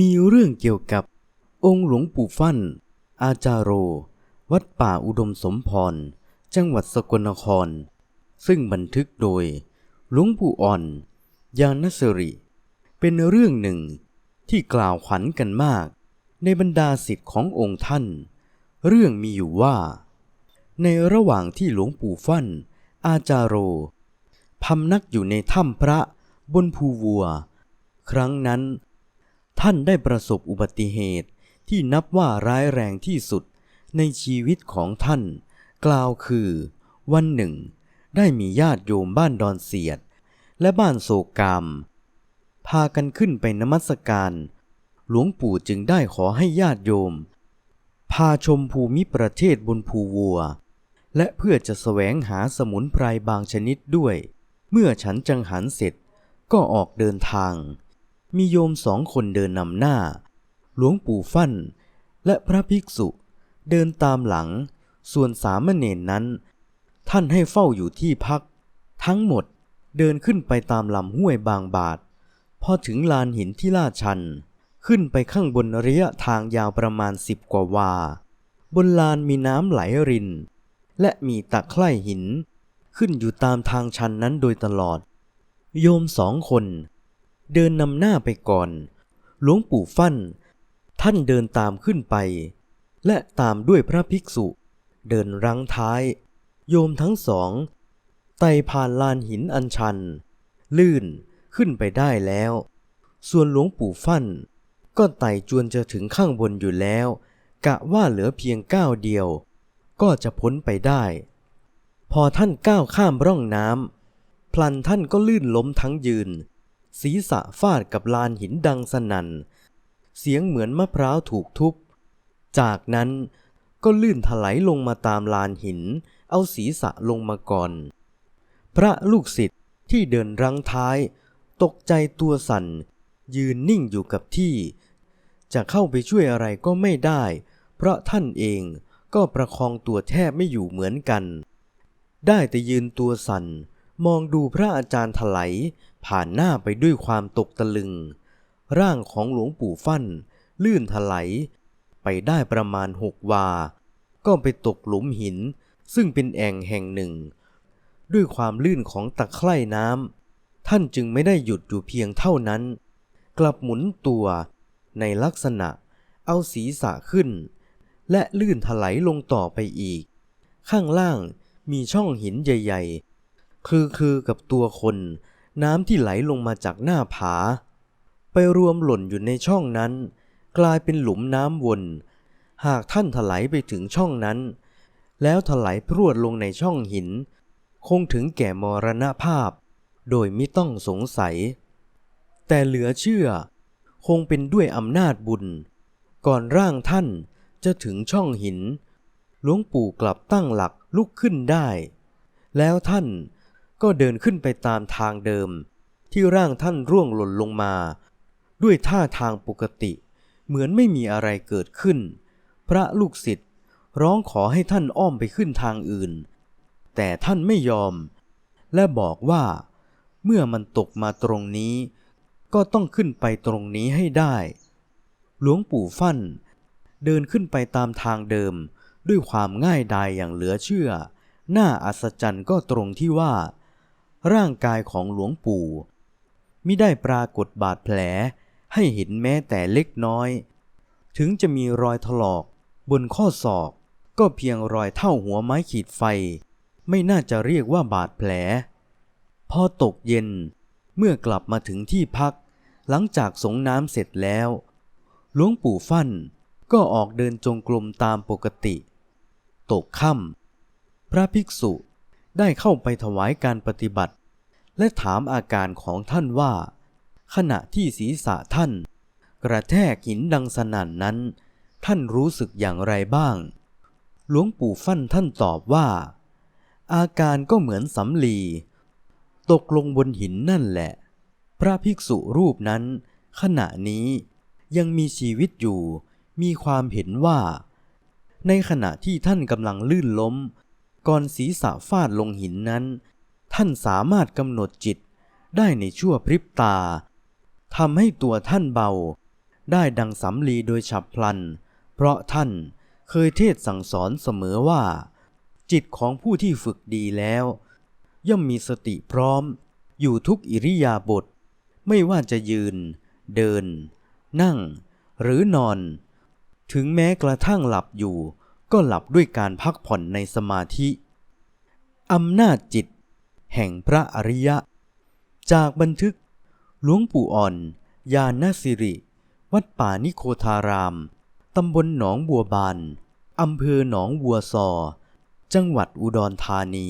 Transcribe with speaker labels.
Speaker 1: มีเรื่องเกี่ยวกับองค์หลวงปู่ฟั่น อาจารโร วัดป่าอุดมสมพร จังหวัดสกลนคร ซึ่งบันทึกโดยหลวงปู่อ่อน ยานสริ เป็นเรื่องหนึ่งที่กล่าวขวัญกันมาก ในบรรดาสิทธิ์ขององค์ท่าน เรื่องมีอยู่ว่า ในระหว่างที่หลวงปู่ฟั่น อาจารโรพำนักอยู่ในถ้ำพระบนภูวัว ครั้งนั้น ท่านได้ประสบอุบัติเหตุที่นับว่าร้ายแรงที่สุดในชีวิตของท่าน กล่าวคือ วันหนึ่ง ได้มีญาติโยมบ้านดอนเสียด และบ้านโศกกามพากันขึ้นไปนมัสการ หลวงปู่จึงได้ขอให้ญาติโยม พาชมภูมิประเทศบนภูวัว และเพื่อจะแสวงหาสมุนไพรบางชนิดด้วย เมื่อฉันจังหันเสร็จก็ออกเดินทาง มีโยมสองคนเดินนำหน้า หลวงปู่ฟั่น และพระภิกษุเดินตามหลัง ส่วนสามเณรนั้น ท่านให้เฝ้าอยู่ที่พัก ทั้งหมดเดินขึ้นไปตามลำห้วยบางบาท พอถึงลานหินที่ลาดชัน ขึ้นไปข้างบนระยะทางยาวประมาณสิบกว่าวา บนลานมีน้ำไหลริน และมีตะไคร่หิน ขึ้นอยู่ตามทางชันนั้นโดยตลอด โยมสองคน เดินนำหน้าไปก่อน หลวงปู่ฟั่น ท่านเดินตามขึ้นไป และตามด้วยพระภิกษุ เดินรังท้าย โยมทั้งสอง ไต่ผ่านลานหินอันชัน ลื่นขึ้นไปได้แล้ว ส่วนหลวงปู่ฟั่น ก็ไต่จวนจะถึงข้างบนอยู่แล้ว กะว่าเหลือเพียงก้าวเดียว ก็จะพ้นไปได้ พอท่านก้าวข้ามร่องน้ำพลันท่านก็ลื่นล้มทั้งยืน ศีรษะฟาดกับลานหินดังสนั่น เสียงเหมือนมะพร้าวถูกทุบ จากนั้นก็ลื่นถลายลงมาตามลานหิน เอาศีรษะลงมาก่อน พระลูกศิษย์ที่เดินรังท้าย ตกใจตัวสั่น ยืนนิ่งอยู่กับที่ จะเข้าไปช่วยอะไรก็ไม่ได้ เพราะท่านเองก็ประคองตัวแทบไม่อยู่เหมือนกัน ได้แต่ยืนตัวสั่น มองดูพระอาจารย์ถลาย ผ่านหน้าไปด้วยความตกตะลึง ร่างของหลวงปู่ฟั่น ลื่นถลายไปได้ประมาณหกวา ก็ไปตกหลุมหิน ซึ่งเป็นแอ่งแห่งหนึ่ง ด้วยความลื่นของตะไคร่น้ำท่านจึงไม่ได้หยุดอยู่เพียงเท่านั้น กลับหมุนตัวในลักษณะเอาศีรษะขึ้น และลื่นถลายลงต่อไปอีก ข้างล่างมีช่องหินใหญ่ ๆ คือคือกับตัวคน น้ำที่ไหลลงมาจากหน้าผา ไปรวมหล่นอยู่ในช่องนั้น กลายเป็นหลุมน้ำวน หากท่านถลายไปถึงช่องนั้น แล้วถลายพรวดลงในช่องหิน คงถึงแก่มรณภาพ โดยไม่ต้องสงสัย แต่เหลือเชื่อ คงเป็นด้วยอำนาจบุญ ก่อนร่างท่านจะถึงช่องหินหลวงปู่กลับตั้งหลักลุกขึ้นได้ แล้วท่าน ก็เดินขึ้นไปตามทางเดิม ที่ร่างท่านร่วงหล่นลงมา ด้วยท่าทางปกติ เหมือนไม่มีอะไรเกิดขึ้น พระลูกศิษย์ร้องขอให้ท่านอ้อมไปขึ้นทางอื่น แต่ท่านไม่ยอม และบอกว่า เมื่อมันตกมาตรงนี้ ก็ต้องขึ้นไปตรงนี้ให้ได้ หลวงปู่ฟั่น เดินขึ้นไปตามทางเดิม ด้วยความง่ายดายอย่างเหลือเชื่อ น่าอัศจรรย์ก็ตรงที่ว่า ร่างกายของหลวงปู่มิได้ปรากฏบาดแผลให้เห็นแม้แต่เล็กน้อย ถึงจะมีรอยถลอกบนข้อศอก ก็เพียงรอยเท่าหัวไม้ขีดไฟ ไม่น่าจะเรียกว่าบาดแผล พอตกเย็นเมื่อกลับมาถึงที่พัก หลังจากสงน้ำเสร็จแล้ว หลวงปู่ฟั่นก็ออกเดินจงกรมตามปกติ ตกค่ำพระภิกษุ ได้เข้าไปถวายการปฏิบัติ และถามอาการของท่านว่า ขณะที่ศีรษะท่าน กระแทกหินดังสนั่นนั้น ท่านรู้สึกอย่างไรบ้าง หลวงปู่ฟั่นท่านตอบว่า อาการก็เหมือนสำลี ตกลงบนหินนั่นแหละ พระภิกษุรูปนั้น ขณะนี้ยังมีชีวิตอยู่ มีความเห็นว่า ในขณะที่ท่านกำลังลื่นล้ม ก่อนศีรษะฟาดลงหินนั้น ท่านสามารถกำหนดจิตได้ในชั่วพริบตาทำให้ตัวท่านเบา ได้ดังสำลีโดยฉับพลัน เพราะท่านเคยเทศสั่งสอนเสมอว่า จิตของผู้ที่ฝึกดีแล้ว ย่อมมีสติพร้อม อยู่ทุกอิริยาบถไม่ว่าจะยืน เดิน นั่ง หรือนอน ถึงแม้กระทั่งหลับอยู่ ก็หลับด้วยการพักผ่อนในสมาธิอำนาจจิต แห่งพระอริยะ จากบันทึก หลวงปู่อ่อน ยานสิริ วัดป่านิโคธาราม ตำบลหนองบัวบาน อำเภอหนองบัวซอ จังหวัดอุดรธานี